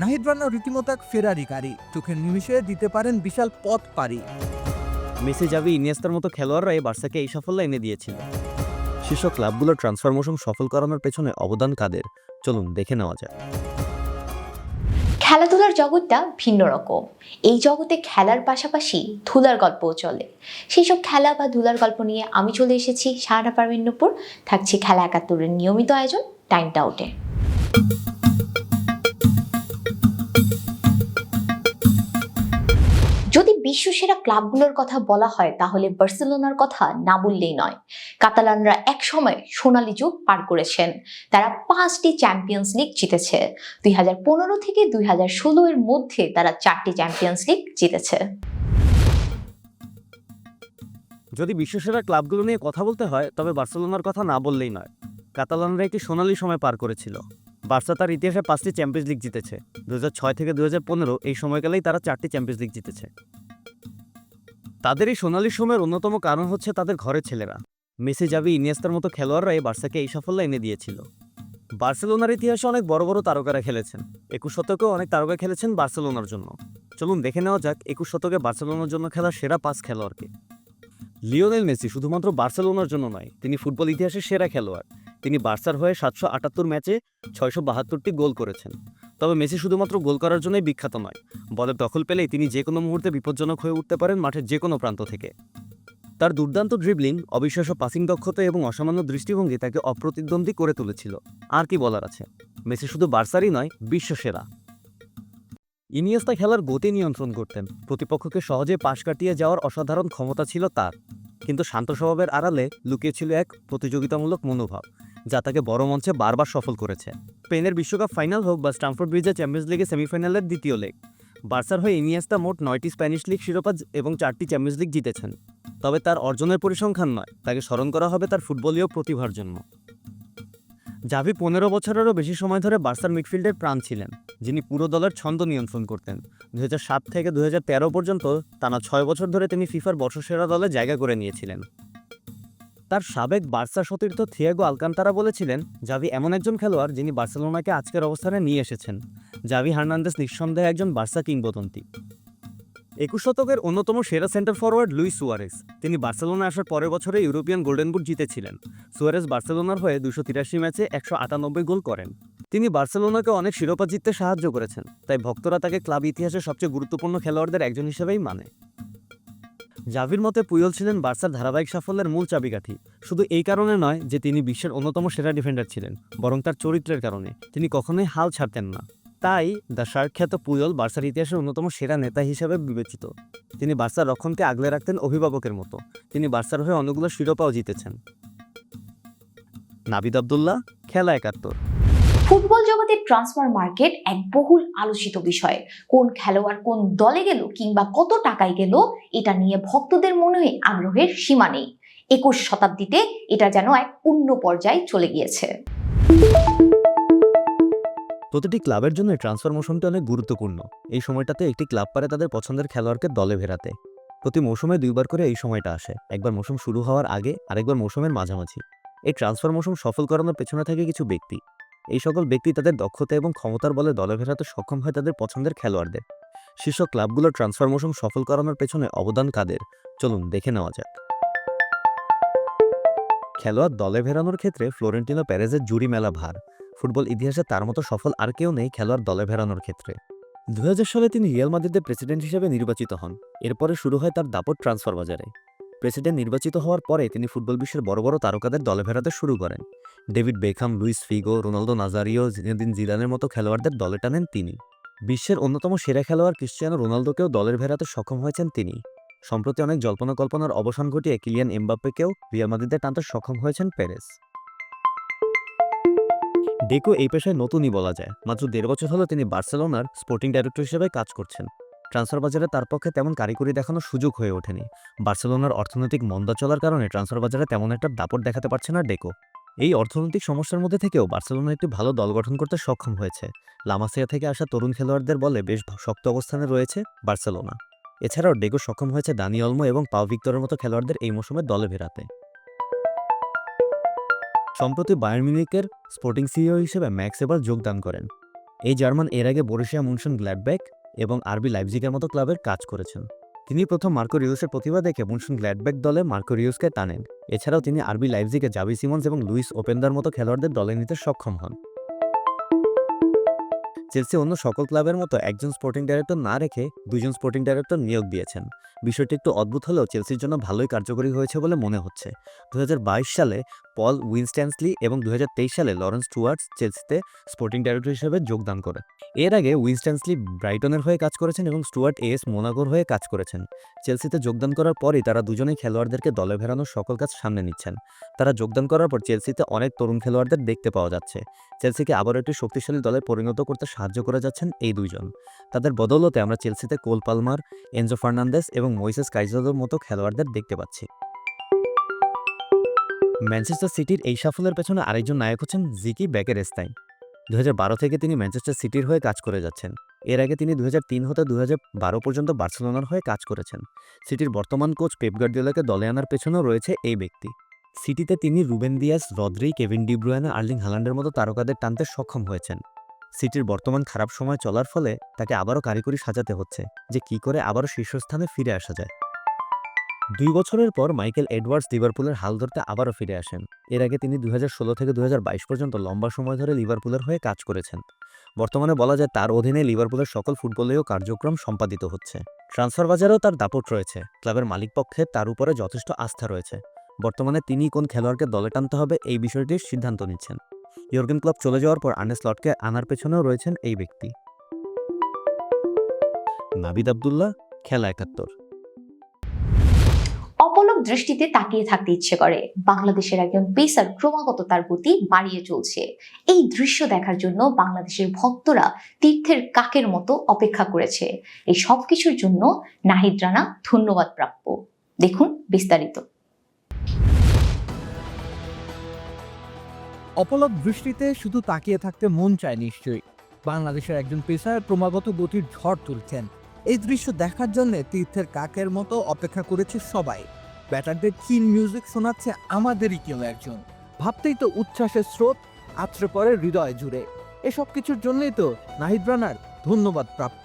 নাহিদ রানা রীতিমতো এক ফেরারি গাড়ি। চোখের নিমিষে দিতে পারেন বিশাল পথ পারি মেসি জাভি ইনিয়েস্তার মতো খেলোয়াড়রা এই বার্সাকে এই সাফল্য এনে দিয়েছিল। শীর্ষ ক্লাবগুলোর ট্রান্সফার মৌসুম সফল করানোর পেছনে অবদান কাদের? চলুন দেখে নেওয়া যায় খেলাধুলার জগৎটা ভিন্ন রকম। এই জগতে খেলার পাশাপাশি ধুলার গল্পও চলে। সেই সব খেলা বা ধুলার গল্প নিয়ে আমি চলে এসেছি সাহারা পারভিন্নপুর থাকছি খেলা একাত্তরের নিয়মিত আয়োজন টাইমটা আউটে। বিশ্বসেরা ক্লাবগুলোর কথা বলা হয়, তাহলে বার্সেলোনার কথা না বললেই নয়। কাতালানরা এক সময় সোনালী যুগ পার করেছেন। তারা পাঁচটি চ্যাম্পিয়ন্স লিগ জিতেছে। দুই হাজার পনেরো থেকে দুই হাজার ষোলো এর মধ্যে তারা চারটি চ্যাম্পিয়ন্স লিগ জিতেছে। যদি বিশ্বসেরা ক্লাবগুলো নিয়ে কথা বলতে হয়, তবে বার্সেলোনার কথা না বললেই নয়। কাতালানরা একটি সোনালী সময় পার করেছিল। বার্সা তার ইতিহাসে পাঁচটি চ্যাম্পিয়ন্স লিগ জিতেছে। দু থেকে দু এই সময়কালেই তারা চারটি চ্যাম্পিয়ন্স লিগ জিতেছে। তাদের এই সোনালী সময়ের অন্যতম কারণ হচ্ছে তাদের ঘরের ছেলেরা। মেসি, জাভি, ইনিয়েস্তার মতো খেলোয়াড়রা এই বার্সাকে এই সাফল্য এনে দিয়েছিল। বার্সেলোনার ইতিহাসে অনেক বড় বড় তারকারা খেলেছেন। একুশ শতকেও অনেক তারকা খেলেছেন বার্সেলোনার জন্য। চলুন দেখে নেওয়া যাক একুশ শতকে বার্সেলোনার জন্য খেলা সেরা পাঁচ খেলোয়াড়কে। লিওনেল মেসি শুধুমাত্র বার্সেলোনার জন্য নয়, তিনি ফুটবল ইতিহাসের সেরা খেলোয়াড়। তিনি বার্সার হয়ে সাতশো আটাত্তর ম্যাচে ছয়শো বাহাত্তরটি গোল করেছেন। তবে মেসি শুধুমাত্র গোল করার জন্যই বিখ্যাত নয় বলের দখল পেলেই তিনি যে কোনো মুহূর্তে বিপজ্জনক হয়ে উঠতে পারেন মাঠের যে কোনো প্রান্ত থেকে। তার দুর্দান্ত ড্রিবলিং অবিশ্বাস্য পাসিং দক্ষতা এবং অসামান্য দৃষ্টিভঙ্গি তাকে অপ্রতিদ্বন্দ্বী করে তুলেছিল। আর কি বলার আছে? মেসি শুধু বার্সারই নয়, বিশ্বসেরা। ইনিয়েস্তা খেলার গতি নিয়ন্ত্রণ করতেন। প্রতিপক্ষকে সহজে পাশ কাটিয়ে যাওয়ার অসাধারণ ক্ষমতা ছিল তার। কিন্তু শান্ত স্বভাবের আড়ালে লুকিয়েছিল এক প্রতিযোগিতামূলক মনোভাব। যা তাকে বড় মঞ্চে বারবার সফল করেছে। স্পেনের বিশ্বকাপ ফাইনাল হোক বা স্টামফোর্ড ব্রিজে চ্যাম্পিয়ন্স লিগে সেমিফাইনালের দ্বিতীয় লেগ। বার্সার হয়ে ইনিয়াস্তা মোট নয়টি স্প্যানিশ লিগ শিরোপা এবং চারটি চ্যাম্পিয়ন্স লিগ জিতেছেন। তবে তার অর্জনের পরিসংখ্যান নয়, তাকে স্মরণ করা হবে তার ফুটবলীয় প্রতিভার জন্য। জাভি পনেরো বছরেরও বেশি সময় ধরে বার্সার মিডফিল্ডের প্রাণ ছিলেন, যিনি পুরো দলের ছন্দ নিয়ন্ত্রণ করতেন। দু সাত থেকে দুই হাজার তেরো পর্যন্ত টানা ছয় বছর ধরে তিনি ফিফার বর্ষসেরা দলে জায়গা করে নিয়েছিলেন। তার সাবেক বার্সা সতীর্থ থিয়াগো আলকান্তারা বলেছিলেন, জাভি এমন একজন খেলোয়াড় যিনি বার্সেলোনাকে আজকের অবস্থানে নিয়ে এসেছেন। জাভি হার্নান্দেস নিঃসন্দেহে একজন বার্সা কিংবদন্তি। একুশ শতকের অন্যতম সেরা সেন্টার ফরওয়ার্ড লুইস সুয়ারেস তিনি বার্সেলোনা আসার পরের বছরে ইউরোপিয়ান গোল্ডেন বুট জিতেছিলেন। সুয়ারেস বার্সেলোনার হয়ে দুশো তিরাশি ম্যাচে একশো আটানব্বই গোল করেন। তিনি বার্সেলোনাকে অনেক শিরোপা জিততে সাহায্য করেছেন, তাই ভক্তরা তাকে ক্লাব ইতিহাসের সবচেয়ে গুরুত্বপূর্ণ খেলোয়াড়দের একজন হিসেবেই মানে। জাভির মতে পুয়ল ছিলেন বার্সার ধারাবাহিক সাফল্যের মূল চাবিকাঠি। শুধু এই কারণে নয় যে তিনি বিশ্বের অন্যতম সেরা ডিফেন্ডার ছিলেন, বরং তার চরিত্রের কারণে। তিনি কখনোই হাল ছাড়তেন না। তাই দ্য শার্ক খ্যাত পুয়ল বার্সার ইতিহাসের অন্যতম সেরা নেতা হিসেবে বিবেচিত। তিনি বার্সার রক্ষণকে আগলে রাখতেন অভিভাবকের মতো। তিনি বার্সার হয়ে অনেকগুলো শিরোপাও জিতেছেন। নাবিদ আবদুল্লাহ, খেলা একাত্তর। ফুটবল জগতে ট্রান্সফার মার্কেট এক বহুল আলোচিত বিষয়। কোন খেলোয়াড় কোন দলে গেল কিংবা কত টাকায় গেল, এটা নিয়ে ভক্তদের মনে আগ্রহের সীমা নেই। একুশ শতাব্দীতে এটা যেন এক অন্য পর্যায়ে চলে গিয়েছে। প্রতিটি ক্লাবের জন্য ট্রান্সফার মৌসুমটি অনেক গুরুত্বপূর্ণ। এই সময়টাতে একটি ক্লাব পারে তাদের পছন্দের খেলোয়াড়কে দলে ভেরাতে। প্রতি মৌসুমে দুইবার করে এই সময়টা আসে। একবার মৌসুম শুরু হওয়ার আগে আরেকবার মৌসুমের মাঝামাঝি। এই ট্রান্সফার মৌসুম সফল করানোর পেছনে থাকে কিছু ব্যক্তি। এই সকল ব্যক্তি তাদের দক্ষতা এবং ক্ষমতার বলে দলে ভেরাতে সক্ষম হয় তাদের পছন্দের খেলোয়াড়দের। শীর্ষ ক্লাবগুলোর ট্রান্সফার মৌসুম সফল করানোর পেছনে অবদান কাদের? চলুন দেখে নেওয়া যাক। খেলোয়াড় দলে ভেরানোর ক্ষেত্রে ফ্লোরেন্টিনো প্যারেজের জুরি মেলা ভার। ফুটবল ইতিহাসে তার মতো সফল আর কেউ নেই খেলোয়াড় দলে ভেরানোর ক্ষেত্রে। দু হাজার সালে তিনি রিয়াল মাদ্রিদের প্রেসিডেন্ট হিসেবে নির্বাচিত হন। এরপরে শুরু হয় তার দাপট ট্রান্সফার বাজারে। প্রেসিডেন্ট নির্বাচিত হওয়ার পরে তিনি ফুটবল বিশ্বের বড় বড় তারকাদের দলে ভেড়াতে শুরু করেন। David Beckham, Luis Figo, Ronaldo Nazario, Zinedine জিদানের মতো খেলোয়াড়দের দলে টানেন তিনি। বিশ্বের অন্যতম সেরা খেলোয়াড় ক্রিশ্চিয়ানো রোনালদোকেও দলের ভেড়াতে সক্ষম হয়েছেন তিনি। সম্প্রতি অনেক জল্পনা কল্পনার অবসান ঘটিয়ে কিলিয়ান এমবাপ্পেকেও রিয়াল টানতে সক্ষম হয়েছেন পেরেস। ডেকো এই পেশায় নতুনই বলা যায়। মাত্র দেড় বছর হলো তিনি বার্সেলোনার স্পোর্টিং ডাইরেক্টর হিসেবে কাজ করছেন। ট্রান্সফার বাজারে তার পক্ষে তেমন কারিগরি দেখানোর সুযোগ হয়ে ওঠেনি। বার্সেলোনার অর্থনৈতিক মন্দা চলার কারণে ট্রান্সফার বাজারে তেমন একটা দাপট দেখাতে পারছে না ডেকো। এই অর্থনৈতিক সমস্যার মধ্যে থেকেও বার্সেলোনা একটি ভালো দল গঠন করতে সক্ষম হয়েছে। লামাসিয়া থেকে আসা তরুণ খেলোয়াড়দের বলে বেশ শক্ত অবস্থানে রয়েছে বার্সেলোনা। এছাড়াও ডেগো সক্ষম হয়েছে দানি অলমো এবং পাও ভিক্টরের মতো খেলোয়াড়দের এই মৌসুমে দলে ভেরাতে সম্প্রতি বায়ার্ন মিউনিকের স্পোর্টিং সিইও হিসেবে ম্যাক্স এবার যোগদান করেন। এই জার্মান এর আগে বরুশিয়া মুনশন গ্ল্যাডব্যাক এবং আরবি লাইভজিকের মতো ক্লাবের কাজ করেছেন। তিনি প্রথম মার্কো রিউসের প্রতিভা দেখে মুনসুন গ্ল্যাডব্যাক দলে মার্কো রিউসকে টানেন। এছাড়াও তিনি আরবি লাইভজিকে জাবি সিমন্স এবং লুইস ওপেন্দার মতো খেলোয়াড়দের দলে নিতে সক্ষম হন। চেলসি অন্য সকল ক্লাবের মতো একজন স্পোর্টিং ডাইরেক্টর না রেখে দুজন স্পোর্টিং ডাইরেক্টর নিয়োগ দিয়েছেন। বিষয়টি একটু অদ্ভুত হলেও চেলসির জন্য ভালোই কার্যকরী হয়েছে বলে মনে হচ্ছে। দুহাজার বাইশ সালে পল উইনস্ট্যান্সলি এবং দু হাজার তেইশ সালে লরেন্স স্টুয়ার্টস চেলসিতে স্পোর্টিং ডাইরেক্টর হিসেবে যোগদান করে এর আগে উইনস্ট্যান্সলি ব্রাইটনের হয়ে কাজ করেছেন এবং স্টুয়ার্ট এস মোনাগোর হয়ে কাজ করেছেন। চেলসিতে যোগদান করার পরই তারা দুজনেই খেলোয়াড়দেরকে দলে ভেড়ানোর সকল কাজ সামনে নিচ্ছেন। তারা যোগদান করার পর চেলসিতে অনেক তরুণ খেলোয়াড়দের দেখতে পাওয়া যাচ্ছে। চেলসিকে আবার একটি শক্তিশালী দলে পরিণত করতে সাহায্য করে যাচ্ছেন এই দুইজন। তাদের বদৌলতে আমরা চেলসিতে কোল পালমার, এনজো ফার্নান্দেস এবং মইসেস কাইজাদোর মতো খেলোয়াড়দের দেখতে পাচ্ছি। ম্যানচেস্টার সিটির এই সাফল্যের পেছনে আরেকজন নায়ক হচ্ছেন জিকি ব্যাকের এস্তাইন দু থেকে তিনি ম্যানচেস্টার সিটির হয়ে কাজ করে যাচ্ছেন। এর আগে তিনি দু হাজার তিন হতে দু হাজার বারো পর্যন্ত বার্সেলোনার হয়ে কাজ করেছেন। সিটির বর্তমান কোচ পেপ গার্দিওলাকে দলে আনার পেছনেও রয়েছে এই ব্যক্তি। সিটিতে তিনি Ruben Dias, Rodri, Kevin De Bruyne Erling হালান্ডের মতো তারকাদের টানতে সক্ষম হয়েছেন। সিটির বর্তমান খারাপ সময় চলার ফলে তাকে আবারও কারিগরি সাজাতে হচ্ছে, যে কি করে আবারও শীর্ষস্থানে ফিরে আসা যায়। দুই বছরের পর মাইকেল এডওয়ার্ডস লিভারপুলের হাল ধরতে আবারও ফিরে আসেন। এর আগে তিনি দুই হাজার ষোলো থেকে দুই হাজার বাইশ পর্যন্ত লম্বা সময় ধরে লিভারপুলের হয়ে কাজ করেছেন। বর্তমানে বলা যায় তার অধীনে লিভারপুলের সকল ফুটবলীয় কার্যক্রম সম্পাদিত হচ্ছে। ট্রান্সফার বাজারেও তার দাপট রয়েছে। ক্লাবের মালিকপক্ষে তার উপরে যথেষ্ট আস্থা রয়েছে। বর্তমানে তিনি কোন খেলোয়াড়কে দলে টানতে হবে এই বিষয়টির সিদ্ধান্ত নিচ্ছেন। ইয়র্গেন ক্লাব চলে যাওয়ার পর আর্নেস লটকে আনার পেছনেও রয়েছেন এই ব্যক্তি। নাবিদ আবদুল্লাহ, খেলা একাত্তর। অপলক দৃষ্টিতে তাকিয়ে থাকতে ইচ্ছে করে। বাংলাদেশের একজন পেসার ক্রমাগত তার গতি বাড়িয়ে চলছে। এই দৃশ্য দেখার জন্য বাংলাদেশের ভক্তরা তীর্থের কাকের মতো অপেক্ষা করেছে। এই সবকিছুর জন্য নাহিদ রানা ধন্যবাদ প্রাপ্য দেখুন বিস্তারিত। অপলক দৃষ্টিতে শুধু তাকিয়ে থাকতে মন চায় নিশ্চয়ই। বাংলাদেশের একজন পেশায় ক্রমাগত গতির ঝড় তুলছেন। এই দৃশ্য দেখার জন্য তীর্থের কাকের মতো অপেক্ষা করেছে সবাই। ব্যাটারদের চিন মিউজিক শোনাচ্ছে আমাদেরই কেউ একজন। ভাবতেই তো উচ্ছ্বাসের স্রোত, আছড়ে পড়ে হৃদয় জুড়ে। এসব কিছুর জন্যই তো নাহিদ রানার ধন্যবাদ প্রাপ্য।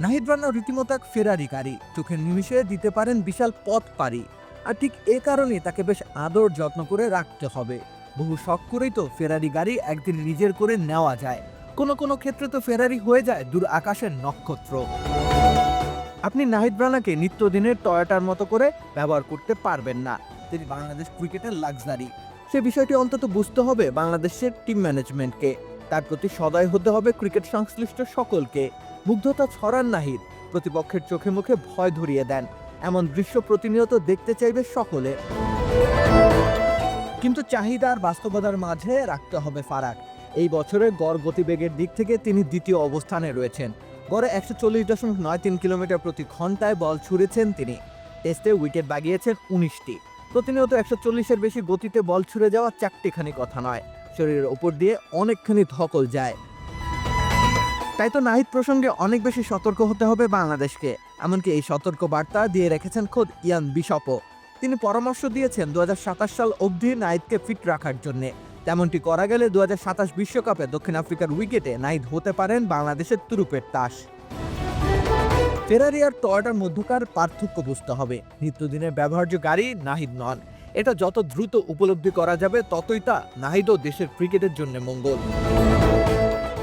নাহিদ রানা রীতিমতো এক ফেরারি গাড়ি। চোখের নিমিষে দিতে পারেন বিশাল পথ পাড়ি। আর ঠিক এ কারণে তাকে বেশ আদর যত্ন করে রাখতে হবে। বহু শখ করেই তো ফেরারি গাড়ি একদিন নিজের করে নেওয়া যায়। কোনো কোনো ক্ষেত্রে তো ফেরারি হয়ে যায় দূর আকাশের নক্ষত্র। আপনি নাহিদ রানাকে নিত্যদিনের টয়োটার মতো করে ব্যবহার করতে পারবেন না। তিনি বাংলাদেশ ক্রিকেটের লাক্সারি। সে বিষয়টি অন্তত বুঝতে হবে বাংলাদেশের টিম ম্যানেজমেন্টকে। তার প্রতি সদয় হতে হবে ক্রিকেট সংশ্লিষ্ট সকলকে। মুগ্ধতা ছড়ান নাহিদ। প্রতিপক্ষের চোখে মুখে ভয় ধরিয়ে দেন। এমন দৃশ্য প্রতিনিয়ত দেখতে চাইবে সকলে। কিন্তু চাহিদা আর বাস্তবতার মাঝে রাখতে হবে ফারাক। এই বছরে গড় গতিবেগের দিক থেকে তিনি দ্বিতীয় অবস্থানে রয়েছেন। গড়ে একশো চল্লিশ দশমিক নয় তিন কিলোমিটার প্রতি ঘন্টায় বল ছুঁড়েছেন তিনি। টেস্টে উইকেট বাগিয়েছেন উনিশটি। প্রতিনিয়ত একশো চল্লিশের বেশি গতিতে বল ছুঁড়ে যাওয়া চারটিখানি কথা নয়। শরীরের ওপর দিয়ে অনেকখানি ধকল যায়। তাই তো নাহিদ প্রসঙ্গে অনেক বেশি সতর্ক হতে হবে বাংলাদেশকে। এমনকি এই সতর্ক বার্তা দিয়ে রেখেছেন খোদ ইয়ান বিশপও। তিনি পরামর্শ দিয়েছেন দু সাল অবধি নাহিদকে ফিট রাখার জন্যে। তেমনটি করা গেলে দু বিশ্বকাপে দক্ষিণ আফ্রিকার উইকেটে নাহিদ হতে পারেন বাংলাদেশের তুরুপের তাস। ফেরারি আর টয়টার মধ্যকার পার্থক্য বুঝতে হবে। নিত্যদিনের ব্যবহার্য গাড়ি নাহিদ নন। এটা যত দ্রুত উপলব্ধি করা যাবে, ততই তা নাহিদও দেশের ক্রিকেটের জন্য মঙ্গল।